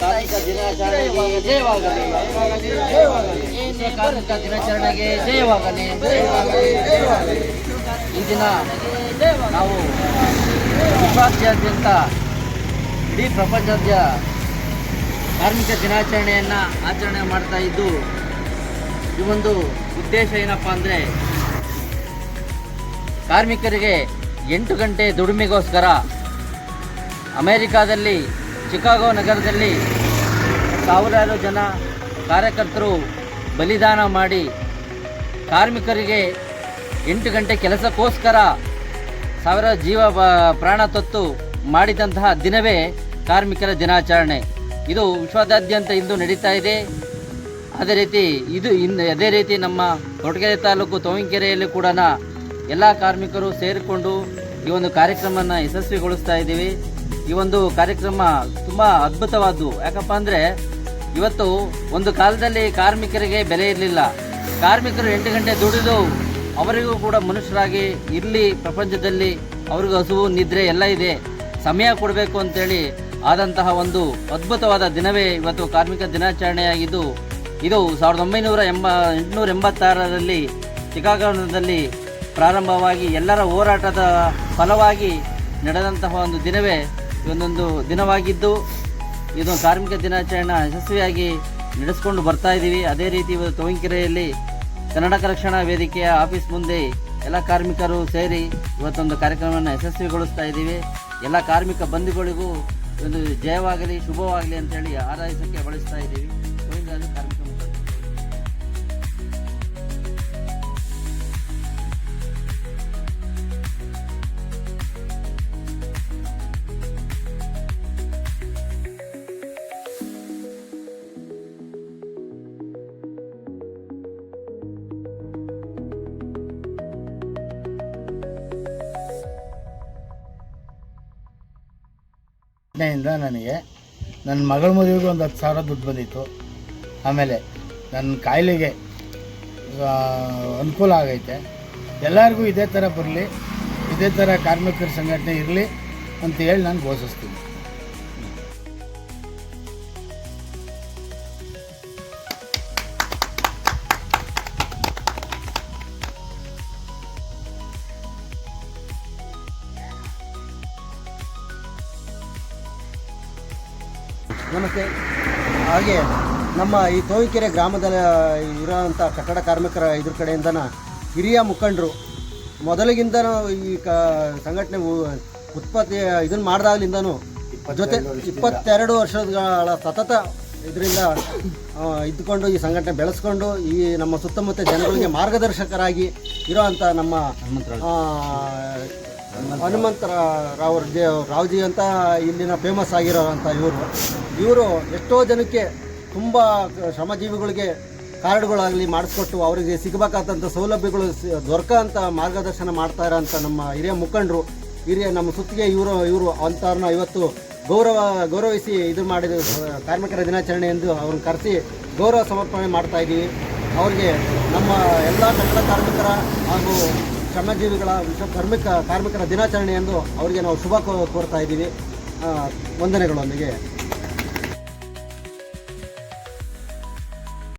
ಕಾರ್ಮಿಕ ದಿನಾಚರಣೆಗೆ ಜಯವಾಗಲಿ? ಏನೇ ಕಾರ್ಮಿಕ ದಿನಾಚರಣೆಗೆ ಜಯವಾಗಲಿ? ಈ ದಿನ ನಾವು ವಿಶ್ವಾದ್ಯಂತ ಇಡೀ ಪ್ರಪಂಚದ ಕಾರ್ಮಿಕ ದಿನಾಚರಣೆಯನ್ನು ಆಚರಣೆ ಮಾಡ್ತಾ ಇದ್ದು ಈ ಒಂದು ಉದ್ದೇಶ ಏನಪ್ಪ ಅಂದರೆ ಕಾರ್ಮಿಕರಿಗೆ ಎಂಟು ಗಂಟೆ ದುಡಿಮೆಗೋಸ್ಕರ ಅಮೆರಿಕಾದಲ್ಲಿ, ಚಿಕಾಗೋ ನಗರದಲ್ಲಿ ಸಾವಿರಾರು ಜನ ಕಾರ್ಯಕರ್ತರು ಬಲಿದಾನ ಮಾಡಿ ಕಾರ್ಮಿಕರಿಗೆ ಎಂಟು ಗಂಟೆ ಕೆಲಸಕ್ಕೋಸ್ಕರ ಸಾವಿರ ಜೀವ ಪ್ರಾಣ ತೊತ್ತು ಮಾಡಿದಂತಹ ದಿನವೇ ಕಾರ್ಮಿಕರ ದಿನಾಚರಣೆ. ಇದು ವಿಶ್ವದಾದ್ಯಂತ ಇಂದು ನಡೀತಾ ಇದೆ. ಅದೇ ರೀತಿ ಇದು ಇನ್ನು ಅದೇ ರೀತಿ ನಮ್ಮ ಕೊರಟಗೆರೆ ತಾಲೂಕು ತೋವಿಂಗೆರೆಯಲ್ಲಿ ಕೂಡ ಎಲ್ಲ ಕಾರ್ಮಿಕರು ಸೇರಿಕೊಂಡು ಈ ಒಂದು ಕಾರ್ಯಕ್ರಮವನ್ನು ಯಶಸ್ವಿಗೊಳಿಸ್ತಾ ಇದ್ದೀವಿ. ಈ ಒಂದು ಕಾರ್ಯಕ್ರಮ ತುಂಬ ಅದ್ಭುತವಾದ್ದು. ಯಾಕಪ್ಪ ಅಂದರೆ ಇವತ್ತು ಒಂದು ಕಾಲದಲ್ಲಿ ಕಾರ್ಮಿಕರಿಗೆ ಬೆಲೆ ಇರಲಿಲ್ಲ. ಕಾರ್ಮಿಕರು ಎಂಟು ಗಂಟೆ ದುಡಿದು ಅವರಿಗೂ ಕೂಡ ಮನುಷ್ಯರಾಗಿ ಇರಲಿ, ಪ್ರಪಂಚದಲ್ಲಿ ಅವ್ರಿಗೂ ಹಸುವು, ನಿದ್ರೆ ಎಲ್ಲ ಇದೆ. ಸಮಯ ಕೊಡಬೇಕು ಅಂತೇಳಿ ಆದಂತಹ ಒಂದು ಅದ್ಭುತವಾದ ದಿನವೇ ಇವತ್ತು ಕಾರ್ಮಿಕ ದಿನಾಚರಣೆಯಾಗಿದ್ದು ಇದು ಸಾವಿರದ ಒಂಬೈನೂರ ಎಂಬ, ಎಂಟುನೂರ ಎಂಬತ್ತಾರರಲ್ಲಿ ಚಿಕಾಗೋದಲ್ಲಿ ಪ್ರಾರಂಭವಾಗಿ ಎಲ್ಲರ ಹೋರಾಟದ ಫಲವಾಗಿ ನಡೆದಂತಹ ಒಂದು ದಿನವೇ ಇದೊಂದೊಂದು ದಿನವಾಗಿದ್ದು ಇದು ಕಾರ್ಮಿಕ ದಿನಾಚರಣೆ ಯಶಸ್ವಿಯಾಗಿ ನಡೆಸ್ಕೊಂಡು ಬರ್ತಾ ಇದ್ದೀವಿ. ಅದೇ ರೀತಿ ಇವತ್ತು ತೋವಿಂಕೆರೆಯಲ್ಲಿ ಕನ್ನಡ ರಕ್ಷಣಾ ವೇದಿಕೆಯ ಆಫೀಸ್ ಮುಂದೆ ಎಲ್ಲ ಕಾರ್ಮಿಕರು ಸೇರಿ ಇವತ್ತೊಂದು ಕಾರ್ಯಕ್ರಮವನ್ನು ಯಶಸ್ವಿಗೊಳಿಸ್ತಾ ಇದ್ದೀವಿ. ಎಲ್ಲ ಕಾರ್ಮಿಕ ಬಂಧುಗಳಿಗೂ ಒಂದು ಜಯವಾಗಲಿ, ಶುಭವಾಗಲಿ ಅಂತೇಳಿ ಹಾರೈಸಕ್ಕೆ ಬಳಸ್ತಾ ಇದ್ದೀವಿ. ಕಾರ್ಮಿಕ ಇಂದ ನನಗೆ ನನ್ನ ಮಗಳ ಮದುವೆಗೆ ಒಂದು ಹತ್ತು ಸಾವಿರ ದುಡ್ಡು ಬಂದಿತ್ತು. ಆಮೇಲೆ ನನ್ನ ಕಾಯಿಲೆಗೆ ಅನುಕೂಲ ಆಗೈತೆ. ಎಲ್ಲರಿಗೂ ಇದೇ ಥರ ಬರಲಿ, ಇದೇ ಥರ ಕಾರ್ಮಿಕರ ಸಂಘಟನೆ ಇರಲಿ ಅಂತ ಹೇಳಿ ನಾನು ಘೋಷಿಸ್ತೀನಿ. ನಮಸ್ತೆ. ಹಾಗೆ ನಮ್ಮ ಈ ತೋವಿಕೆರೆ ಗ್ರಾಮದಲ್ಲಿ ಇರೋವಂಥ ಕಟ್ಟಡ ಕಾರ್ಮಿಕರ ಇದ್ರ ಕಡೆಯಿಂದನ ಹಿರಿಯ ಮುಖಂಡರು ಮೊದಲಿಗಿಂದ ಈ ಕ, ಸಂಘಟನೆ ಉತ್ಪತ್ತಿ ಇದನ್ನು ಮಾಡಿದಾಗಲಿಂದನೂ ಜೊತೆ ಇಪ್ಪತ್ತೆರಡು ವರ್ಷಗಳ ಸತತ ಇದರಿಂದ ಇದ್ದುಕೊಂಡು ಈ ಸಂಘಟನೆ ಬೆಳೆಸ್ಕೊಂಡು ಈ ನಮ್ಮ ಸುತ್ತಮುತ್ತ ಜನಗಳಿಗೆ ಮಾರ್ಗದರ್ಶಕರಾಗಿ ಇರೋವಂಥ ನಮ್ಮ ಹನುಮಂತ ಜೆ ರಾವ್ಜಿ ಅಂತ ಇಲ್ಲಿನ ಫೇಮಸ್ ಆಗಿರೋರಂಥ ಇವರು. ಇವರು ಎಷ್ಟೋ ಜನಕ್ಕೆ ತುಂಬ ಶ್ರಮಜೀವಿಗಳಿಗೆ ಕಾರ್ಡ್ಗಳಾಗಲಿ ಮಾಡಿಸ್ಕೊಟ್ಟು ಅವರಿಗೆ ಸಿಗಬೇಕಾದಂಥ ಸೌಲಭ್ಯಗಳು ದೊರಕ ಅಂತ ಮಾರ್ಗದರ್ಶನ ಮಾಡ್ತಾ ಇರೋಂಥ ನಮ್ಮ ಹಿರಿಯ ಮುಖಂಡರು, ಹಿರಿಯ ನಮ್ಮ ಸುತ್ತಿಗೆ ಇವರು ಇವರು ಅಂಥವ್ರನ್ನ ಇವತ್ತು ಗೌರವ, ಗೌರವಿಸಿ ಇದು ಮಾಡಿದ ಕಾರ್ಮಿಕರ ದಿನಾಚರಣೆ ಎಂದು ಅವ್ರನ್ನ ಕರೆಸಿ ಗೌರವ ಸಮರ್ಪಣೆ ಮಾಡ್ತಾ ಇದ್ದೀವಿ. ಅವ್ರಿಗೆ ನಮ್ಮ ಎಲ್ಲ ಕಟ್ಟಡ ಕಾರ್ಮಿಕರ ಹಾಗೂ ಶ್ರಮಜೀವಿಗಳ ವಿಶ್ವ ಕಾರ್ಮಿಕ ಕಾರ್ಮಿಕರ ದಿನಾಚರಣೆ ಎಂದು ಅವರಿಗೆ ನಾವು ಶುಭ ಕೋರ್ತಾ ಇದ್ದೀವಿ. ವಂದನೆಗಳೊಂದಿಗೆ.